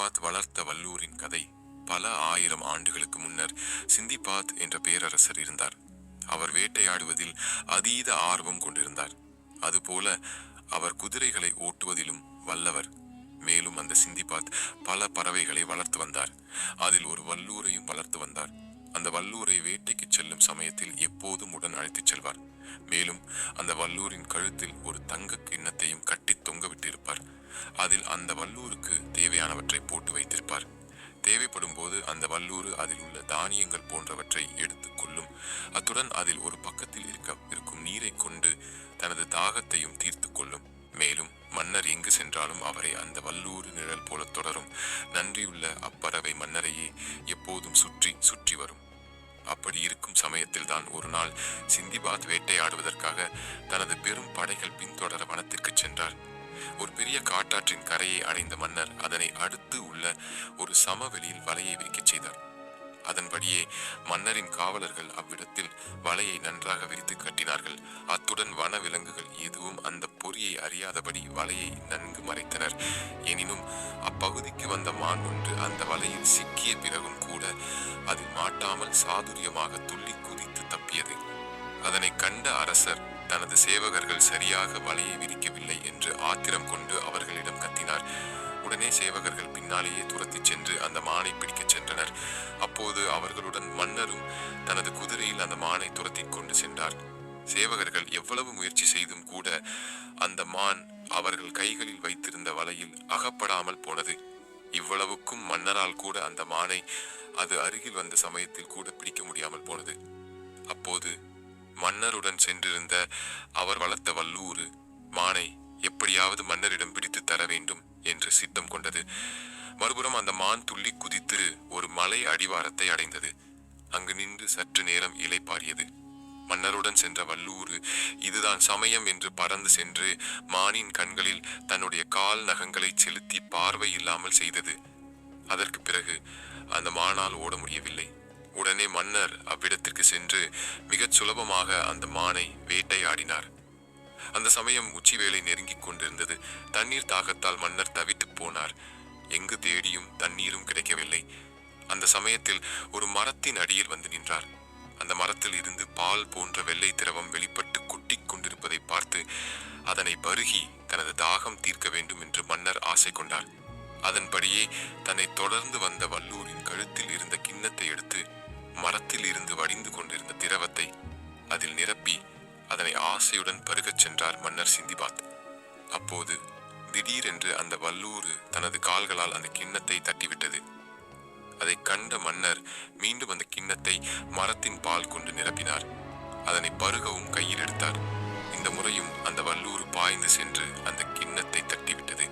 சிந்திபாத் வளர்த்த வல்லூரின் கதை பல ஆயிரம் ஆண்டுகளுக்கு முன்னர் சிந்திபாத் என்ற பேரரசர் இருந்தார். அவர் வேட்டையாடுவதில் அதீத ஆர்வம் கொண்டிருந்தார். அதுபோல அவர் குதிரைகளை ஓட்டுவதிலும் வல்லவர். மேலும் அந்த சிந்திபாத் பல பறவைகளை வளர்த்து வந்தார். அதில் ஒரு வல்லூரையும் வளர்த்து வந்தார். அந்த வல்லூரை வேட்டைக்கு செல்லும் சமயத்தில் எப்போதும் உடன் அழைத்துச் செல்வார். மேலும் அந்த வல்லூரின் கழுத்தில் ஒரு தங்க கிண்ணத்தையும் கட்டி தொங்கவிட்டிருப்பார் அதில் அந்த வல்லூருக்கு தேவையானவற்றை போட்டு வைத்திருப்பார். தேவைப்படும் போது அந்த வல்லூறு அதில் உள்ள தானியங்கள் போன்றவற்றை எடுத்துக்கொள்ளும் அத்துடன் அதில் ஒரு பக்கத்தில் இருக்க இருக்கும் நீரை கொண்டு தனது தாகத்தையும் தீர்த்து கொள்ளும். மேலும் மன்னர் எங்கு சென்றாலும் அவரை அந்த வல்லூறு நிழல் போல தொடரும். நன்றியுள்ள அப்பறவை மன்னரையே எப்போதும் சுற்றி சுற்றி வரும். அப்படி இருக்கும் சமயத்தில் தான் ஒரு நாள் சிந்திபாத் வேட்டையாடுவதற்காக தனது பெரும் படைகள் பின்தொடர வனத்திற்கு சென்றார். ஒரு பெரிய காட்டாற்றின் கரையை அடைந்த மன்னர் அதனை அடுத்து உள்ள ஒரு சமவெளியில் வலையை விரிக்கச் செய்தார். அதன்படியே மன்னரின் காவலர்கள் அவ்விடத்தில் வலையை நன்றாக விரித்து கட்டினார்கள். அத்துடன் வன விலங்குகள் எதுவும் அந்த பொறியை அறியாதபடி வலையை நன்கு மறைத்தனர். எனினும் அப்பகுதிக்கு வந்த மான் ஒன்று அந்த வலையில் சிக்கிய பிறகும் கூட அதில் மாட்டாமல் சாதுரியமாக துள்ளி குதித்து தப்பியது. அதனை கண்ட அரசர் தனது சேவகர்கள் சரியாக வலையை விரிக்கவில்லை என்று ஆத்திரம் கொண்டு அவர்களிடம் கத்தினார். உடனே சேவகர்கள் பின்னாலேயே துரத்திச் சென்று அந்த மானை பிடிக்கச் சென்றனர். அப்போது அவர்களுடன் மன்னரும் தனது குதிரையில் அந்த மானை துரத்திக் கொண்டு சென்றார். சேவகர்கள் எவ்வளவு முயற்சி செய்தும் கூட அந்த மான் அவர்கள் கைகளில் வைத்திருந்த வலையில் அகப்படாமல் போனது. இவ்வளவுக்கும் மன்னரால் கூட அந்த மானை அது அருகில் வந்த சமயத்தில் கூட பிடிக்க முடியாமல் போனது. அப்போது மன்னருடன் சென்றிருந்த அவர் வளர்த்த வல்லூறு மானை எப்படியாவது மன்னரிடம் பிடித்து தர வேண்டும். என்று சித்தம் கொண்டது. மறுபுறம் அந்த மான் துள்ளி குதித்து ஒரு மலை அடிவாரத்தை அடைந்தது. அங்கு நின்று சற்று நேரம் இலைப்பாரியது மன்னருடன் சென்ற வல்லூறு இதுதான் சமயம் என்று பறந்து சென்று மானின் கண்களில் தன்னுடைய கால் நகங்களை செலுத்தி பார்வை இல்லாமல் செய்தது. அதற்கு பிறகு அந்த மானால் ஓட முடியவில்லை. உடனே மன்னர் அவ்விடத்திற்கு சென்று மிகச் சுலபமாக அந்த மானை வேட்டையாடினார். அந்த சமயம் உச்சிவேளை நெருங்கிக் கொண்டிருந்தது. தண்ணீர் தாகத்தால் மன்னர் தவித்துப் போனார். எங்கு தேடியும் தண்ணீரும் கிடைக்கவில்லை. அந்த சமயத்தில் ஒரு மரத்தின் அடியில் வந்து நின்றார். அந்த மரத்தில் இருந்து பால் போன்ற வெள்ளை திரவம் வெளிப்பட்டு கொட்டிக் கொண்டிருப்பதை பார்த்து அதனை பருகி தனது தாகம் தீர்க்க வேண்டும் என்று மன்னர் ஆசை கொண்டார். அதன்படியே தன்னை தொடர்ந்து வந்த வல்லூரின் கழுத்தில் இருந்த கிண்ணத்தை எடுத்து அதனை ஆசையுடன் பருகச் சென்றார் மன்னர் சிந்திபாத். அப்போது திடீரென்று அந்த வல்லூறு தனது கால்களால் அந்த கிண்ணத்தை தட்டிவிட்டது. அதை கண்ட மன்னர் மீண்டும் அந்த கிண்ணத்தை மரத்தின் பால் கொண்டு நிரப்பினார். அதனை பருகவும் கையில் எடுத்தார். இந்த முறையும் அந்த வல்லூறு பாய்ந்து சென்று அந்த கிண்ணத்தை தட்டிவிட்டது.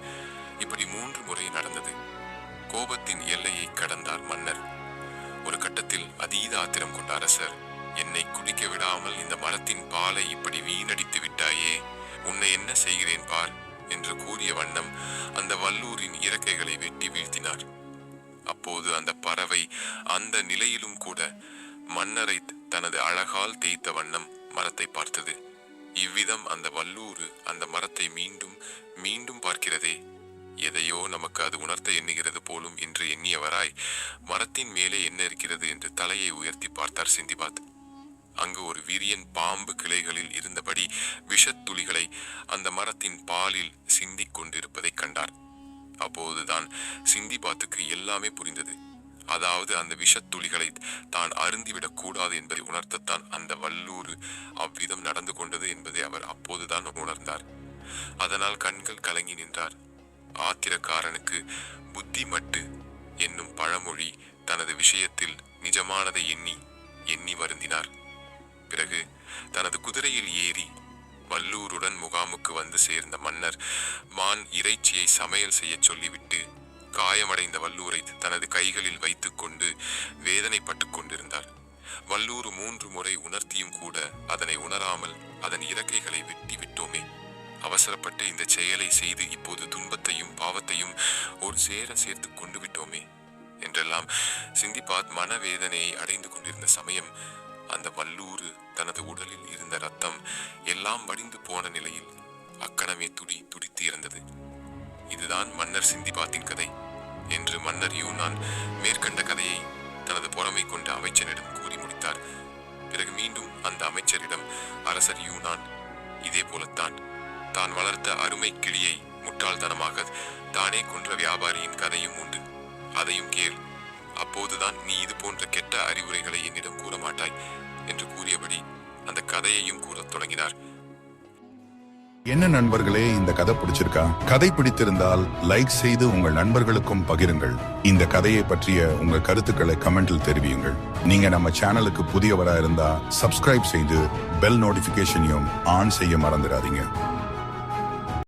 இப்படி மூன்று முறை நடந்தது. கோபத்தின் எல்லையை கடந்தார் மன்னர். ஒரு கட்டத்தில் அதீத ஆத்திரம் கொண்ட அரசர் என்னை குடிக்க விடாமல் இந்த மரத்தின் பாலை இப்படி வீணடித்து விட்டாயே? உன்னை என்ன செய்கிறேன் பார்? என்று கூறிய வண்ணம் அந்த வல்லூரின் இறக்கைகளை வெட்டி வீழ்த்தினார். அப்போது அந்த பறவை அந்த நிலையிலும் கூட மன்னரை தனது அழகால் தேய்த்த வண்ணம் மரத்தை பார்த்தது. இவ்விதம் அந்த வல்லூறு அந்த மரத்தை மீண்டும் மீண்டும் பார்க்கிறதே? எதையோ நமக்கு அது உணர்த்த எண்ணுகிறது போலும் என்று எண்ணியவராய் மரத்தின் மேலே என்ன இருக்கிறது என்று தலையை உயர்த்தி பார்த்தார் சிந்திபாத். அங்கு ஒரு விரியன் பாம்பு கிளைகளில் இருந்தபடி விஷத்துளிகளை அந்த மரத்தின் பாலில் சிந்திக் கொண்டிருப்பதைக் கண்டார். அப்போதுதான் சிந்திபாத்துக்கு எல்லாமே புரிந்தது. அதாவது அந்த விஷத்துளிகளை தான் அருந்திவிடக் கூடாது என்பதை உணர்த்தத்தான் அந்த வல்லூறு அவ்விதம் நடந்து கொண்டது என்பதை அவர் அப்போதுதான் உணர்ந்தார். அதனால் கண்கள் கலங்கி நின்றார். ஆத்திரக்காரனுக்கு புத்தி மட்டு என்னும் பழமொழி தனது விஷயத்தில் நிஜமானதை எண்ணி எண்ணி வருந்தினார். பிறகு தனது குதிரையில் ஏறி வல்லூருடன் முகாமுக்கு வந்து சேர்ந்த மன்னர் மான் இறைச்சியை சமையல் செய்யச் சொல்லிவிட்டு காயமடைந்த வல்லூரை தனது கைகளில் வைத்துக்கொண்டு வேதனைப்பட்டு கொண்டிருந்தார். வல்லூர் மூன்று முறை உணர்த்தியும் கூட அதனை உணராமல் அதன் இறக்கைகளை வெட்டி விட்டோமே. அவசரப்பட்டு இந்த செயலை செய்து இப்போது துன்பத்தையும் பாவத்தையும் ஒரு சேர சேர்த்து கொண்டு விட்டோமே என்றெல்லாம் சிந்திபாத் மனவேதனையை அடைந்து கொண்டிருந்த சமயம் அந்த வல்லூறு தனது உடலில் இருந்த ரத்தம் எல்லாம் வடிந்து போன நிலையில் அக்கணமே துடி துடித்து இருந்தது. இதுதான் மன்னர் சிந்திபாத்தின் கதை என்று மன்னர் யூனான் மேற்கண்ட கதையை தனது பொறாமை கொண்ட அமைச்சனிடம் கூறி முடித்தார். பிறகு மீண்டும் அந்த அமைச்சரிடம் அரசர் யூனான் இதே போலத்தான். தான் வளர்த்த அருமை கிளியை முட்டாள்தனமாக தானே கொன்ற வியாபாரியின் கதையும் உண்டு. அதையும் கேள். அப்போதுதான் நீ இது போன்ற கெட்ட அறிவுரைகளை என்னிடம் கூற மாட்டாய் என்று கூறியபடி அந்த கதையையும் கூறத் தொடங்கினார். என்ன நண்பர்களே இந்த கதை பிடிச்சிருக்கா? கதை பிடித்திருந்தால் லைக் செய்து உங்கள் நண்பர்களுக்கும் பகிருங்கள். இந்த கதையை பற்றிய உங்க கருத்துக்களை கமெண்டில் தெரிவியுங்கள். நீங்க நம்ம சேனலுக்கு புதியவரா இருந்தா சப்ஸ்கிரைப் செய்து பெல் நோட்டிபிகேஷனையும் ஆன் செய்ய மறந்துடாதீங்க.